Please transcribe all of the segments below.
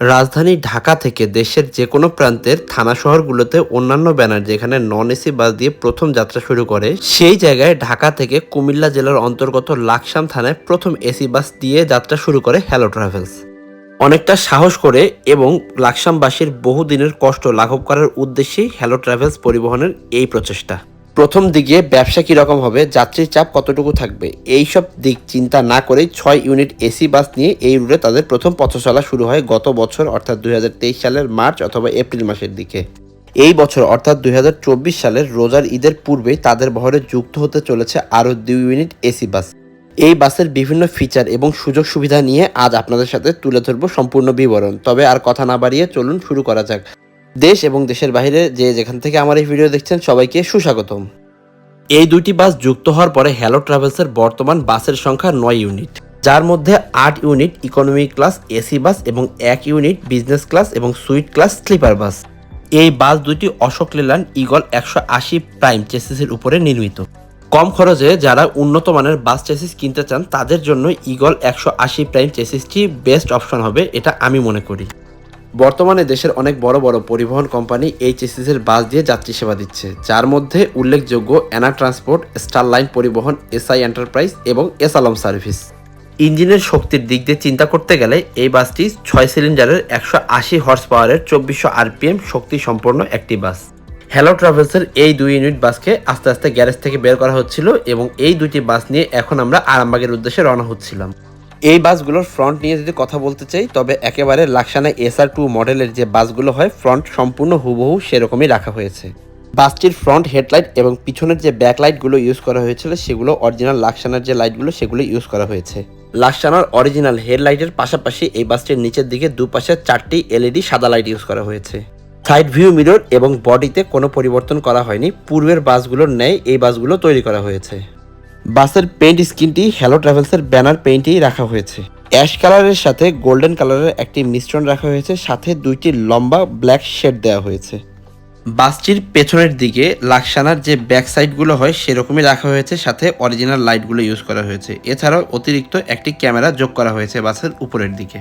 রাজধানী ঢাকা থেকে দেশের যে কোনো প্রান্তের থানা শহরগুলোতে অন্যান্য ব্যানার যেখানে নন এসি বাস দিয়ে প্রথম যাত্রা শুরু করে, সেই জায়গায় ঢাকা থেকে কুমিল্লা জেলার অন্তর্গত লাকসাম থানায় প্রথম এসি বাস দিয়ে যাত্রা শুরু করে হ্যালো ট্রাভেলস অনেকটা সাহস করে এবং লাকসামবাসীর বহুদিনের কষ্ট লাঘব করার উদ্দেশ্যেই হ্যালো ট্রাভেলস পরিবহনের এই প্রচেষ্টা। প্রথম দিকে ব্যবসা কীরকম হবে, যাত্রীর চাপ কতটুকু থাকবে এই সব দিক চিন্তা না করেই ছয় ইউনিট এসি বাস নিয়ে এই রুটে তাদের প্রথম পথ চলা শুরু হয় গত বছর, অর্থাৎ দুই হাজার তেইশ সালের মার্চ অথবা এপ্রিল মাসের দিকে। এই বছর, অর্থাৎ দুই হাজার চব্বিশ সালের রোজার ঈদের পূর্বেই তাদের বহরে যুক্ত হতে চলেছে আরও দুই ইউনিট এসি বাস। এই বাসের বিভিন্ন ফিচার এবং সুযোগ সুবিধা নিয়ে আজ আপনাদের সাথে তুলে ধরবো সম্পূর্ণ বিবরণ। তবে আর কথা না বাড়িয়ে চলুন শুরু করা যাক। দেশ এবং দেশের বাইরে যে যেখান থেকে আমার এই ভিডিও দেখছেন সবাইকে সুস্বাগতম। এই দুইটি বাস যুক্ত হওয়ার পরে হ্যালো ট্রাভেলসের বর্তমান বাসের সংখ্যা নয় ইউনিট, যার মধ্যে আট unit economy class AC bus এবং এক ইউনিট বিজনেস ক্লাস এবং সুইট ক্লাস স্লিপার বাস। এই বাস দুইটি অশোক লেল্যান্ড ইগল একশো আশি প্রাইম চেসিসের উপরে নির্মিত। কম খরচে যারা উন্নত মানের বাস চেসিস কিনতে চান, তাদের জন্য ইগল একশো আশি প্রাইম চেসিসটি বেস্ট অপশন হবে, এটা আমি মনে করি। বর্তমানে দেশের অনেক বড় বড় পরিবহন কোম্পানি এই চেসিসের বাস দিয়ে যাত্রী সেবা দিচ্ছে, যার মধ্যে উল্লেখযোগ্য অ্যানা ট্রান্সপোর্ট স্টার লাইন পরিবহন, এসআই এন্টারপ্রাইজ এবং এস আলম সার্ভিস। ইঞ্জিনের শক্তির দিক দিয়ে চিন্তা করতে গেলে এই বাসটি ছয় সিলিন্ডারের একশো আশি হর্স পাওয়ারের চব্বিশশো আরপিএম শক্তি সম্পন্ন একটি বাস। হ্যালো ট্রাভেলসের এই দুই ইউনিট বাসকে আস্তে আস্তে গ্যারেজ থেকে বের করা হচ্ছিল এবং এই দুইটি বাস নিয়ে এখন আমরা আরামবাগের উদ্দেশ্যে রওনা হচ্ছিলাম। এই বাসগুলোর ফ্রন্ট নিয়ে যদি কথা বলতে চাই, তবে একেবারে লাকসানা এসআর টু মডেলের যে বাসগুলো হয় ফ্রন্ট সম্পূর্ণ হুবহু সেরকমই রাখা হয়েছে। বাসটির ফ্রন্ট হেডলাইট এবং পিছনের যে ব্যাকলাইটগুলো ইউজ করা হয়েছিল, সেগুলো অরিজিনাল লাকসানার যে লাইটগুলো সেগুলো ইউজ করা হয়েছে। লাকসানার অরিজিনাল হেডলাইটের পাশাপাশি এই বাসটির নিচের দিকে দুপাশে চারটি এলইডি সাদা লাইট ইউজ করা হয়েছে। সাইড ভিউ মিরর এবং বডিতে কোনো পরিবর্তন করা হয়নি। পূর্বের বাসগুলোর ন্যায় এই বাসগুলো তৈরি করা হয়েছে। বাসের পেইন্ট স্কিনটি হ্যালো ট্রাভেলসের ব্যানার পেইন্টেই রাখা হয়েছে। অ্যাশ কালারের সাথে গোল্ডেন কালারের একটি মিশ্রণ রাখা হয়েছে, সাথে দুইটি লম্বা ব্ল্যাক শেড দেওয়া হয়েছে। বাসটির পেছনের দিকে লাকসানার যে ব্যাক সাইডগুলো হয়, সেরকমই রাখা হয়েছে, সাথে অরিজিনাল লাইটগুলো ইউজ করা হয়েছে। এছাড়াও অতিরিক্ত একটি ক্যামেরা যোগ করা হয়েছে বাসের উপরের দিকে।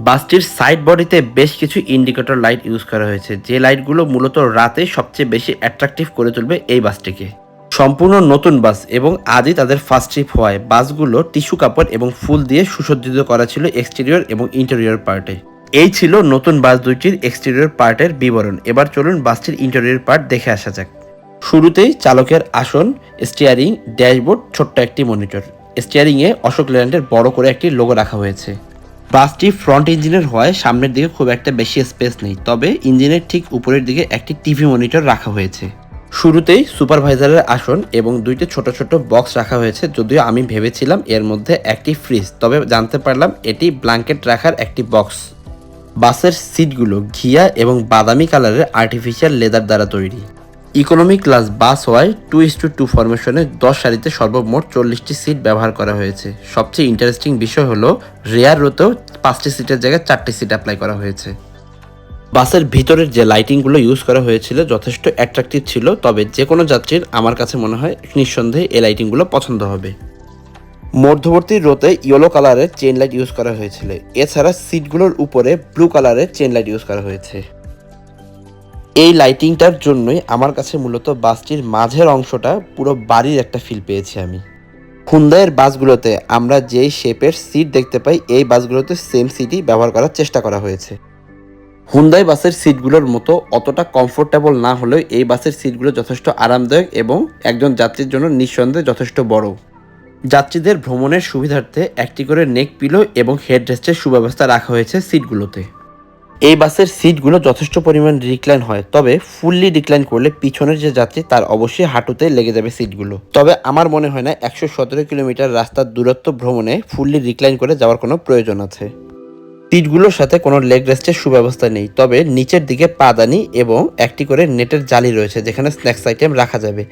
বাসটির সাইড বডিতে বেশ কিছু ইন্ডিকেটর লাইট ইউজ করা হয়েছে, যে লাইটগুলো মূলত রাতে সবচেয়ে বেশি অ্যাট্রাকটিভ করে তুলবে এই বাসটিকে। সম্পূর্ণ নতুন বাস এবং আজই তাদের ফার্স্ট ট্রিপ হওয়ায় বাসগুলো টিস্যু কাপড় এবং ফুল দিয়ে সুসজ্জিত করা ছিল এক্সটেরিয়র এবং ইন্টেরিয়র পার্টে এই ছিল নতুন বাস দুইটির এক্সটেরিয়র পার্টের বিবরণ। এবার চলুন বাসটির ইন্টেরিয়র পার্ট দেখে আসা যাক। শুরুতেই চালকের আসন স্টিয়ারিং ড্যাশবোর্ড ছোট্ট একটি মনিটর স্টিয়ারিংয়ে অশোক লেল্যান্ডের বড় করে একটি লোগো রাখা হয়েছে। বাসটি ফ্রন্ট ইঞ্জিনের হওয়ায় সামনের দিকে খুব একটা বেশি স্পেস নেই, তবে ইঞ্জিনের ঠিক উপরের দিকে একটি টিভি মনিটর রাখা হয়েছে। শুরুতেই সুপারভাইজারের আসন এবং দুইটি ছোট ছোট বক্স রাখা হয়েছে, যদিও আমি ভেবেছিলাম এর মধ্যে একটি ফ্রিজ, তবে জানতে পারলাম এটি ব্ল্যাঙ্কেট রাখার একটি বক্স। বাসের সিটগুলো ঘিয়া এবং বাদামি কালারের আর্টিফিশিয়াল লেদার দ্বারা তৈরি। ইকোনমি ক্লাস বাস হওয়ায় টু ইস টু টু ফরমেশনে দশ সারিতে সর্বমোট চল্লিশটি সিট ব্যবহার করা হয়েছে। সবচেয়ে ইন্টারেস্টিং বিষয় হলো, রেয়ার রোতেও পাঁচটি সিটের জায়গায় চারটি সিট অ্যাপ্লাই করা হয়েছে। বাসের ভিতরের যে লাইটিংগুলো ইউজ করা হয়েছিল যথেষ্ট অ্যাট্রাকটিভ ছিল, তবে যে কোনো যাত্রীর আমার কাছে মনে হয় নিঃসন্দেহে এই লাইটিংগুলো পছন্দ হবে। মধ্যবর্তী রোতে ইয়েলো কালারের চেন লাইট ইউজ করা হয়েছিল। এছাড়া সিটগুলোর উপরে ব্লু কালারের চেন লাইট ইউজ করা হয়েছে। এই লাইটিংটার জন্যই আমার কাছে মূলত বাসটির মাঝের অংশটা পুরো বাড়ির একটা ফিল পেয়েছি আমি। হুন্দাইয়ের বাসগুলোতে আমরা যেই শেপের সিট দেখতে পাই, এই বাসগুলোতে সেম সিটই ব্যবহার করার চেষ্টা করা হয়েছে। হুন্দাই বাসের সিটগুলোর মতো অতটা কমফোর্টেবল না হলেও এই বাসের সিটগুলো যথেষ্ট আরামদায়ক এবং একজন যাত্রীর জন্য নিঃসন্দেহে যথেষ্ট বড়। যাত্রীদের ভ্রমণের সুবিধার্থে একটি করে নেক পিলো এবং হেডরেস্টের সুব্যবস্থা রাখা হয়েছে সিটগুলোতে এই বাসের সিটগুলো যথেষ্ট পরিমাণ রিক্লাইন হয়, তবে ফুললি রিক্লাইন করলে পিছনের যে যাত্রী তার অবশ্যই হাঁটুতে লেগে যাবে সিটগুলো তবে আমার মনে হয় না একশো সতেরো কিলোমিটার রাস্তার দূরত্ব ভ্রমণে ফুললি রিক্লাইন করে যাওয়ার কোনো প্রয়োজন আছে। সিটগুলোর সাথে কোনো লেগ রেস্টের সুব্যবস্থা নেই। তবে নিচের দিকে পাদানি এবং একটি করে নেটের জালি রয়েছে, যেখানে স্ন্যাক্স আইটেম রাখা যাবে।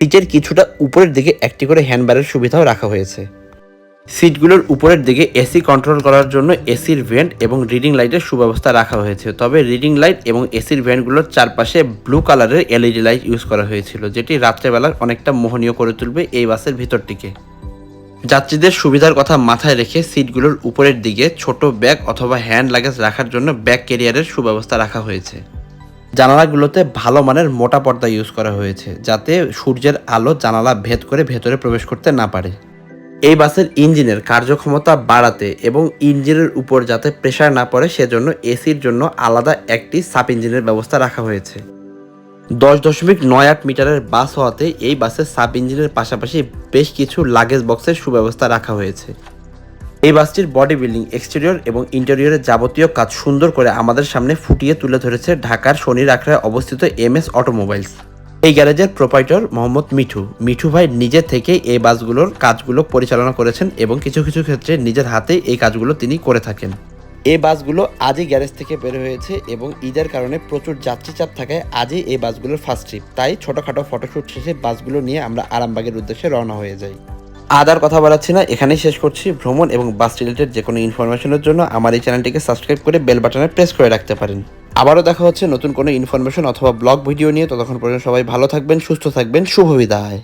পিচের কিছুটা উপরের দিকে একটি করে হ্যান্ডবারের সুবিধাও রাখা হয়েছে। সিটগুলোর উপরের দিকে এসি কন্ট্রোল করার জন্য এসির ভেন্ট এবং রিডিং লাইটের সুব্যবস্থা রাখা হয়েছে। তবে রিডিং লাইট এবং এসির ভেন্টগুলোর চারপাশে ব্লু কালারের এলইডি লাইট ইউজ করা হয়েছিল, যেটি রাত্রেবেলা অনেকটা মোহনীয় করে তুলবে এই বাসের ভিতরটিকে। যাত্রীদের সুবিধার কথা মাথায় রেখে সিটগুলোর উপরের দিকে ছোট ব্যাগ অথবা হ্যান্ড লাগেজ রাখার জন্য ব্যাগ ক্যারিয়ারের সুব্যবস্থা রাখা হয়েছে। জানালাগুলোতে ভালো মানের মোটা পর্দা ইউজ করা হয়েছে, যাতে সূর্যের আলো জানালা ভেদ করে ভেতরে প্রবেশ করতে না পারে। এই বাসের ইঞ্জিনের কার্যক্ষমতা বাড়াতে এবং ইঞ্জিনের উপর যাতে প্রেশার না পড়ে, সেজন্য এসির জন্য আলাদা একটি সাব ইঞ্জিনের ব্যবস্থা রাখা হয়েছে। দশ দশমিক নয় আট মিটারের বাস হওয়াতে এই বাসের সাব ইঞ্জিনের পাশাপাশি বেশ কিছু লাগেজ বক্সের সুব্যবস্থা রাখা হয়েছে। এই বাসটির বডি বিল্ডিং, এক্সটেরিয়র এবং ইন্টেরিয়রের যাবতীয় কাজ সুন্দর করে আমাদের সামনে ফুটিয়ে তুলে ধরেছে ঢাকার শনির আখড়ায় অবস্থিত এম এস অটোমোবাইলস। এই গ্যারেজের প্রোপাইটর মোহাম্মদ মিঠু। মিঠু ভাই নিজে থেকে এই বাসগুলোর কাজগুলো পরিচালনা করেছেন এবং কিছু কিছু ক্ষেত্রে নিজের হাতে এই কাজগুলো তিনি করে থাকেন। এই বাসগুলো আজই গ্যারেজ থেকে বের হয়েছে এবং ঈদের কারণে প্রচুর যাত্রী চাপ থাকায় আজই এই বাসগুলোর ফার্স্ট ট্রিপ তাই ছোটোখাটো ফটোশ্যুট শেষে বাসগুলো নিয়ে আমরা আরামবাগের উদ্দেশ্যে রওনা হয়ে যাই। আদার কথা বাড়াচ্ছি না, এখানেই শেষ করছি। ভ্রমণ এবং বাস রিলেটেড যে কোনো ইনফরমেশনের জন্য আমার এই চ্যানেলটিকে সাবস্ক্রাইব করে বেল বাটনে প্রেস করে রাখতে পারেন। আবারও দেখা হচ্ছে নতুন কোনো ইনফরমেশন অথবা ব্লগ ভিডিও নিয়ে। ততক্ষণ পর্যন্ত সবাই ভালো থাকবেন, সুস্থ থাকবেন। শুভ বিদায়।